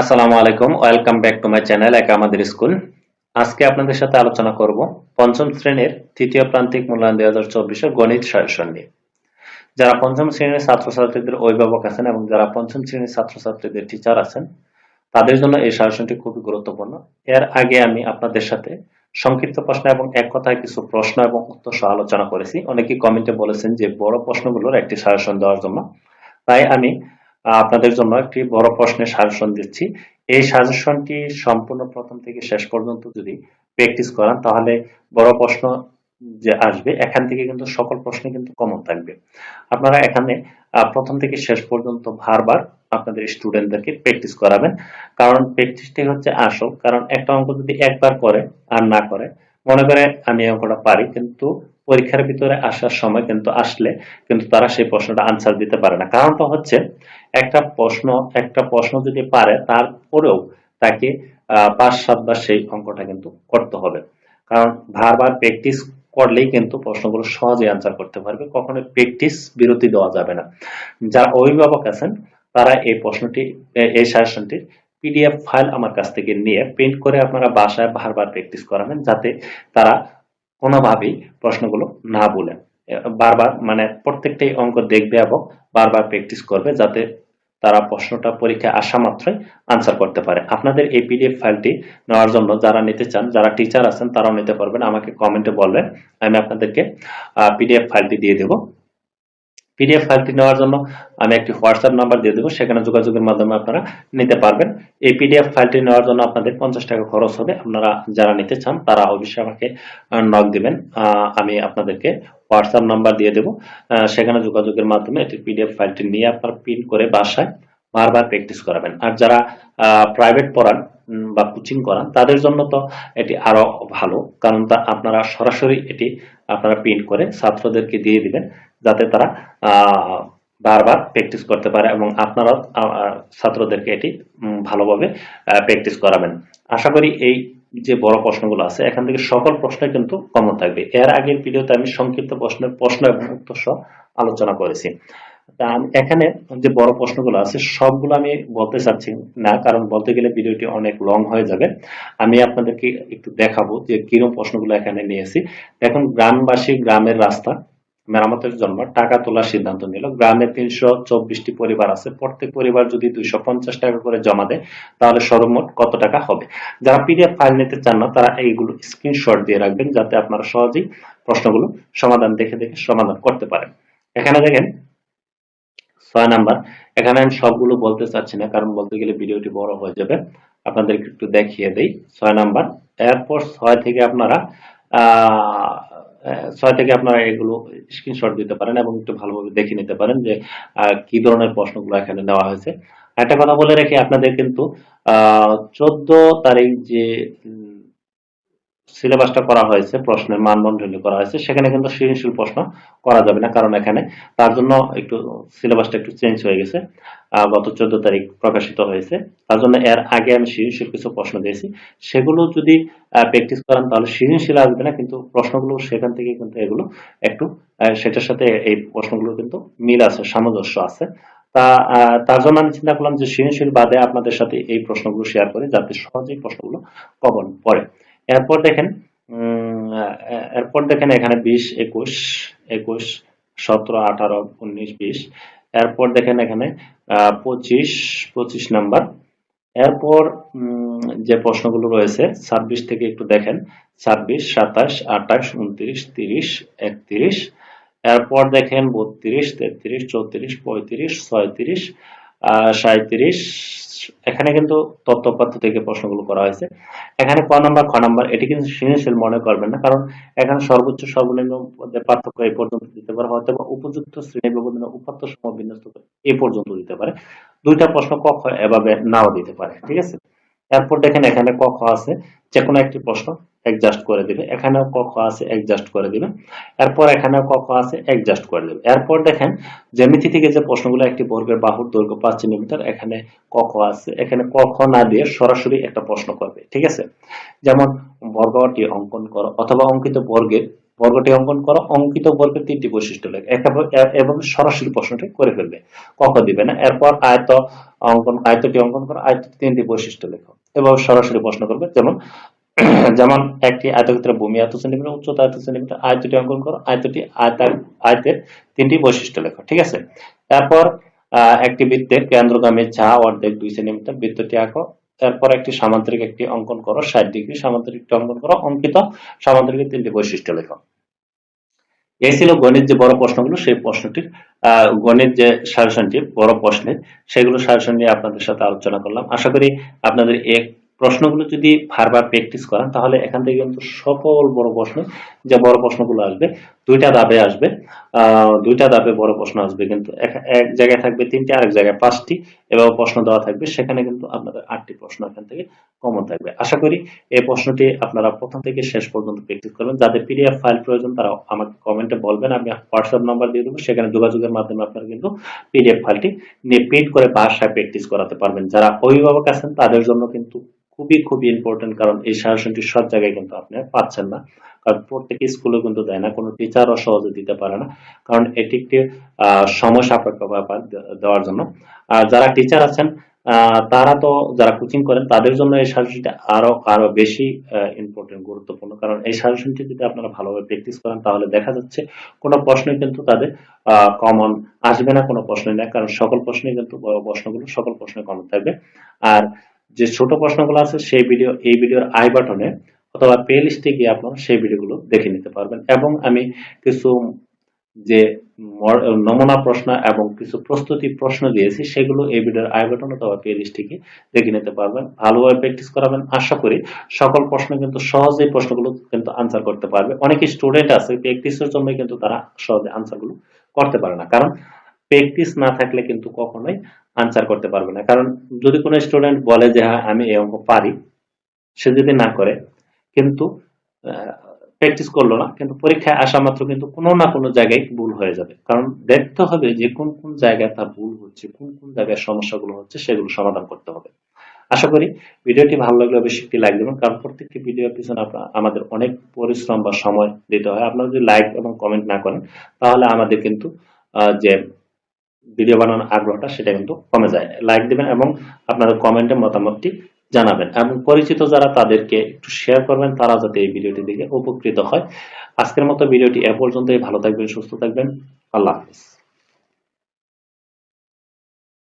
আসসালামু আলাইকুম, welcome back to my channel একা আমাদের স্কুল। আজকে আপনাদের সাথে আলোচনা করব পঞ্চম শ্রেণির তৃতীয় প্রান্তিক মূল্যায়ন দুই হাজার চব্বিশের গণিত সাজেশন নিয়ে। যারা পঞ্চম শ্রেণির ছাত্রছাত্রীদের অভিভাবক আছেন এবং যারা পঞ্চম শ্রেণির ছাত্রছাত্রীদের টিচার আছেন, তাদের জন্য এই সাজেশনটি খুবই গুরুত্বপূর্ণ। এর আগে আমি আপনাদের সাথে সংক্ষিপ্ত প্রশ্ন এবং এক কথায় কিছু প্রশ্ন এবং উত্তর সহ আলোচনা করেছি। অনেকেই কমেন্টে বলেছেন যে বড় প্রশ্নগুলোর একটি সাজেশন দেওয়ার জন্য। তাই আমি আপনাদের জন্য একটি বড় প্রশ্নের সাজেশন দিচ্ছি। এই সাজেশনটি সম্পূর্ণ প্রথম থেকে শেষ পর্যন্ত যদি প্র্যাকটিস করান, তাহলে বড় প্রশ্ন যে আসবে, এখান থেকে কিন্তু সকল প্রশ্ন কিন্তু কমন থাকবে। আপনারা এখানে প্রথম থেকে শেষ পর্যন্ত বারবার আপনাদের স্টুডেন্টদেরকে প্র্যাকটিস করাবেন। কারণ প্র্যাকটিসটাই হচ্ছে আসল। কারণ একটা অঙ্ক যদি একবার করে আর না করে, মনে করে আমি অঙ্কটা পারি, কিন্তু পরীক্ষার ভিতরে আসার সময় কিন্তু আসলে কিন্তু তারা সেই প্রশ্নটা আনসার দিতে পারে না। কারণটা হচ্ছে একটা প্রশ্ন একটা প্রশ্ন যদি পারে তারপরেও তাকে পাঁচ সাতবার সেই অঙ্কটা কিন্তু করতে হবে। কারণ বারবার প্র্যাকটিস করলেই কিন্তু প্রশ্নগুলো সহজে আনসার করতে পারবে কখনো প্র্যাকটিস বিরতি দেওয়া যাবে না। যারা অভিভাবক আছেন, তারা এই প্রশ্নটি, এই সাজেশনটির পিডিএফ ফাইল আমার কাছ থেকে নিয়ে প্রিন্ট করে আপনারা বাসায় বারবার প্র্যাকটিস করাবেন, যাতে তারা কোনোভাবেই প্রশ্নগুলো না বলে। বারবার মানে প্রত্যেকটাই অঙ্ক দেখবে এবং বারবার প্র্যাকটিস করবে যাতে তারা প্রশ্নটা পরীক্ষায় আসা মাত্রই আনসার করতে পারে। আপনাদের এই পিডিএফ ফাইলটি নেওয়ার জন্য যারা নিতে চান, যারা টিচার আছেন, তারাও নিতে পারবেন। আমাকে কমেন্টে বলবেন, আমি আপনাদেরকে পিডিএফ ফাইলটি দিয়ে দেবো। পিডিএফ ফাইলটি নেওয়ার জন্য আমি একটি হোয়াটসঅ্যাপ নাম্বার দিয়ে দেবো, সেখানে যোগাযোগের মাধ্যমে আপনারা নিতে পারবেন। এই পিডিএফ ফাইলটি নেওয়ার জন্য আপনাদের পঞ্চাশ টাকা খরচ হবে। আপনারা যারা নিতে চান, তারা অবশ্যই আমাকে নক দেবেন। আমি আপনাদেরকে হোয়াটসঅ্যাপ নাম্বার দিয়ে দেবো। সেখানে যোগাযোগের মাধ্যমে এটি পিডিএফ ফাইলটি নিয়ে আপনারা প্রিন্ট করে বাসায় বারবার প্র্যাকটিস করাবেন। আর যারা প্রাইভেট পড়ান বা কোচিং করান, তাদের জন্য তো এটি আরও ভালো। কারণ তা, আপনারা সরাসরি এটি আপনারা প্রিন্ট করে ছাত্রদেরকে দিয়ে দিবেন, যাতে তারা বারবার প্র্যাকটিস করতে পারে এবং আপনারা ছাত্রদেরকে এটি ভালোভাবে প্র্যাকটিস করাবেন। আশা করি এই যে বড় প্রশ্নগুলো আছে, এখান থেকে সকল প্রশ্ন কিন্তু কমন থাকবে। এর আগের ভিডিওতে আমি সংক্ষিপ্ত প্রশ্নের প্রশ্ন এবং উত্তর আলোচনা করেছি। এখানে যে বড় প্রশ্নগুলো আছে, সবগুলো আমি বলতে চাচ্ছি না, কারণ বলতে গেলে ভিডিওটি অনেক লং হয়ে যাবে। আমি আপনাদেরকে একটু দেখাবো যে কীরকম প্রশ্নগুলো এখানে নিয়েছি। এখন গ্রামবাসী, গ্রামের রাস্তা, মেরামতের জন্য টাকা তোলার সিদ্ধান্ত নিল। গ্রামে তিনশো চব্বিশটি পরিবার আছে। প্রত্যেক পরিবার যদি দুইশো পঞ্চাশ টাকা করে জমা দেয়, তাহলে সর্বমোট কত টাকা হবে? যারা পিডিএফ ফাইল নিতে চান না, তারা এইগুলো স্ক্রিনশট দিয়ে রাখবেন, যাতে আপনারা সহজেই প্রশ্নগুলো সমাধান দেখে দেখে সমাধান করতে পারেন। এখানে দেখেন ছয় নাম্বার। এখানে আমি সবগুলো বলতে চাচ্ছি না, কারণ বলতে গেলে ভিডিওটি বড় হয়ে যাবে। আপনাদেরকে একটু দেখিয়ে দেই। ছয় নাম্বার, এরপর ছয় থেকে আপনারা ছয় থেকে আপনারা এগুলো স্ক্রিনশট দিতে পারেন এবং একটু ভালোভাবে দেখে নিতে পারেন যে কি ধরনের প্রশ্নগুলো এখানে নেওয়া হয়েছে। একটা কথা বলে রেখে, আপনাদের কিন্তু, আহ, চোদ্দ তারিখ যে সিলেবাসটা করা হয়েছে, প্রশ্নের মানদণ্ডনী করা হয়েছে, সেখানে কিন্তু সৃজনশীল প্রশ্ন করা যাবে না, কারণ এখানে তার জন্য একটু সিলেবাসটা একটু চেঞ্জ হয়ে গেছে গত চোদ্দ তারিখ প্রকাশিত হয়েছে, তার জন্য এর আগে আমি সৃজনশীল কিছু প্রশ্ন দিয়েছি, সেগুলো যদি প্র্যাকটিস করান তাহলে সৃজনশীল আসবে না, কিন্তু প্রশ্নগুলো সেখান থেকে কিন্তু এগুলো একটু সেটার সাথে এই প্রশ্নগুলো কিন্তু মিল আছে, সামঞ্জস্য আছে, তা তার জন্য আমি চিন্তা করলাম যে সৃজনশীল বাদে আপনাদের সাথে এই প্রশ্নগুলো শেয়ার করি, যাতে সহজেই প্রশ্নগুলো কমন পড়ে। এরপর দেখেন এরপর দেখেন এখানে বিশ, একুশ একুশ, সতেরো, আঠারো, উনিশ, বিশ। এরপর দেখেন এখানে পঁচিশ পঁচিশ নাম্বার। এরপর যে প্রশ্নগুলো রয়েছে, ছাব্বিশ থেকে একটু দেখেন। ছাব্বিশ, সাতাশ, আঠাশ, উনত্রিশ, তিরিশ, একত্রিশ। এরপর দেখেন বত্রিশ, তেত্রিশ, চৌত্রিশ, পঁয়ত্রিশ, ছয়ত্রিশ সাঁত্রিশ এখানে কিন্তু তত্ত্বপাত্র থেকে প্রশ্নগুলো করা হয়েছে। এখানে ক নম্বর, খ নম্বর, এটি কিন্তু সৃজনশীল মনে করবেন না, কারণ এখানে সর্বোচ্চ, সর্বনিম্ন পার্থক্য এই পর্যন্ত দিতে পারে, হয়তো বা উপযুক্ত শ্রেণি ব্যবধানে উপাত্ত সম বিন্যস্ত এ পর্যন্ত দিতে পারে। দুইটা প্রশ্ন ক এভাবে নাও দিতে পারে, ঠিক আছে? এরপর দেখেন এখানে ক, খ আছে। যে কোনো একটি প্রশ্ন অ্যাডজাস্ট করে দিবে। এখানেও ক, খ আছে অ্যাডজাস্ট করে দিবে। এরপর এখানেও ক, খ আছে অ্যাডজাস্ট করে দিবে। এরপর দেখেন জ্যামিতি থেকে যে প্রশ্নগুলো একটি বর্গের বাহুর দৈর্ঘ্য পাঁচ সেন্টিমিটার এখানে ক, খ আছে। এখানে ক, খ না দিয়ে সরাসরি একটা প্রশ্ন করবে, ঠিক আছে? যেমন বর্গটি অঙ্কন করো অথবা অঙ্কিত বর্গের বর্গটি অঙ্কন করো, অঙ্কিত বর্গের তিনটি বৈশিষ্ট্য লেখ। এবং সরাসরি প্রশ্নটি করে ফেলবে। কখ দিবে না। এরপর আয়ত অঙ্কন, আয়তটি অঙ্কন করো আয়ত তিনটি বৈশিষ্ট্য লেখো। এবার সরাসরি প্রশ্ন করবে, যেমন যেমন একটি আয়তক্ষেত্রের ভূমি এত সেন্টিমিটার, উচ্চতা এত সেন্টিমিটার, আয়তটি অঙ্কন করো, আয়তটি আয়তার আয়তের তিনটি বৈশিষ্ট্য লেখো, ঠিক আছে? তারপর একটি বৃত্তের কেন্দ্রগামী যা অর্ধেক দুই সেন্টিমিটার, বৃত্তটি আঁকো। এরপর একটি সামান্তরিক একটি অঙ্কন করো, ষাট ডিগ্রি সামান্তরিকটি অঙ্কন করো, অঙ্কিত সামান্তরিকের তিনটি বৈশিষ্ট্য লেখো। এই ছিল গণিত যে বড় প্রশ্নগুলো, সেই প্রশ্নটির গণিত যে সাজেশনটি বড় প্রশ্নের সেগুলো সাজেশন নিয়ে আপনাদের সাথে আলোচনা করলাম। আশা করি আপনাদের এই প্রশ্নগুলো যদি বারবার প্র্যাকটিস করেন, তাহলে এখান থেকে কিন্তু সকল বড় প্রশ্ন, যে বড় প্রশ্নগুলো আসবে দুইটা দাবে আসবে। দুইটা দাবে বড় প্রশ্ন আসবে কিন্তু এক- এক জায়গায় থাকবে তিনটি, আরেক জায়গায় পাঁচটি এবং প্রশ্ন দেওয়া থাকবে। সেখানে কিন্তু আপনাদের আটটি প্রশ্ন এখান থেকে কমন থাকবে। আশা করি এই প্রশ্নটি আপনারা প্রথম থেকে শেষ পর্যন্ত প্র্যাকটিস করবেন। যাদের পিডিএফ ফাইল প্রয়োজন, তারা আমাকে কমেন্টে বলবেন। আমি হোয়াটসঅ্যাপ নাম্বার দিয়ে দেবো। সেখানে যোগাযোগের মাধ্যমে আপনারা কিন্তু পিডিএফ ফাইলটি নিয়ে প্রিন্ট করে বাসায় প্র্যাকটিস করাতে পারবেন। যারা অভিভাবক আছেন, তাদের জন্য কিন্তু খুবই খুবই ইম্পর্টেন্ট কারণ এই সাজেশনটি সব জায়গায় কিন্তু আপনি পাচ্ছেন না। কারণ প্রত্যেক স্কুলে কিন্তু দেয় না, কোনো টিচারও সহজে দিতে পারে না। কারণ এটি একটি সময় সাপেক্ষ ব্যাপার দেওয়ার জন্য। আর যারা টিচার আছেন তারা তো যারা কোচিং করেন, তাদের জন্য এই সাজেশনটি আরও আরও বেশি ইম্পর্টেন্ট গুরুত্বপূর্ণ। কারণ এই সাজেশনটি যদি আপনারা ভালোভাবে প্র্যাকটিস করেন, তাহলে দেখা যাচ্ছে কোনো প্রশ্নই কিন্তু তাদের কমন আসবে না, কোনো প্রশ্নই না। কারণ সকল প্রশ্নই কিন্তু প্রশ্নগুলো সকল প্রশ্নে কমন থাকবে। আর যে ছোট প্রশ্নগুলো আছে, সেই ভিডিও এই ভিডিওর আই বাটনে অথবা প্লে লিস্টে গিয়ে আপনারা সেই ভিডিওগুলো দেখে নিতে পারবেন। এবং আমি কিছু যে নমুনা প্রশ্ন এবং কিছু প্রস্তুতি প্রশ্ন দিয়েছি, সেগুলো এই ভিডিওর আই বাটন অথবা প্লে লিস্টে গিয়ে দেখে নিতে পারবেন। ভালোভাবে প্র্যাকটিস করাবেন। আশা করি সকল প্রশ্ন কিন্তু সহজেই প্রশ্নগুলো কিন্তু আনসার করতে পারবে। অনেক স্টুডেন্ট আছে প্র্যাকটিসের জন্য কিন্তু তারা সহজে আনসারগুলো করতে পারে না। কারণ প্র্যাকটিস না থাকলে কিন্তু কখনোই আনসার করতে পারবে না। কারণ যদি কোনো স্টুডেন্ট বলে যে হ্যাঁ আমি এই অঙ্ক পারি, সে যদি না করে, কিন্তু প্র্যাকটিস করল না, কিন্তু পরীক্ষায় আসা মাত্র কিন্তু কোনো না কোনো জায়গায় ভুল হয়ে যাবে। কারণ দেখতে হবে যে, কোন কোন জায়গায় তার ভুল হচ্ছে, কোন কোন জায়গায় সমস্যাগুলো হচ্ছে, সেগুলো সমাধান করতে হবে। আশা করি ভিডিওটি ভালো লাগলে অবশ্যই একটি লাইক দেবেন, কারণ প্রত্যেকটি ভিডিওর পিছনে আমাদের অনেক পরিশ্রম বা সময় দিতে হয়। আপনারা যদি লাইক এবং কমেন্ট না করেন, তাহলে আমাদের কিন্তু যে ভিডিও বানানোর আগ্রহটা সেটা কিন্তু কমে যায়। লাইক দেবেন এবং আপনাদের কমেন্টে মতামতটি জানাবেন। এবং পরিচিত যারা তাদেরকে একটু শেয়ার করবেন, তারা যাতে এই ভিডিওটি দেখে উপকৃত হয়। আজকের মতো ভিডিওটি এ পর্যন্তই। ভালো থাকবেন, সুস্থ থাকবেন। আল্লাহ হাফিজ।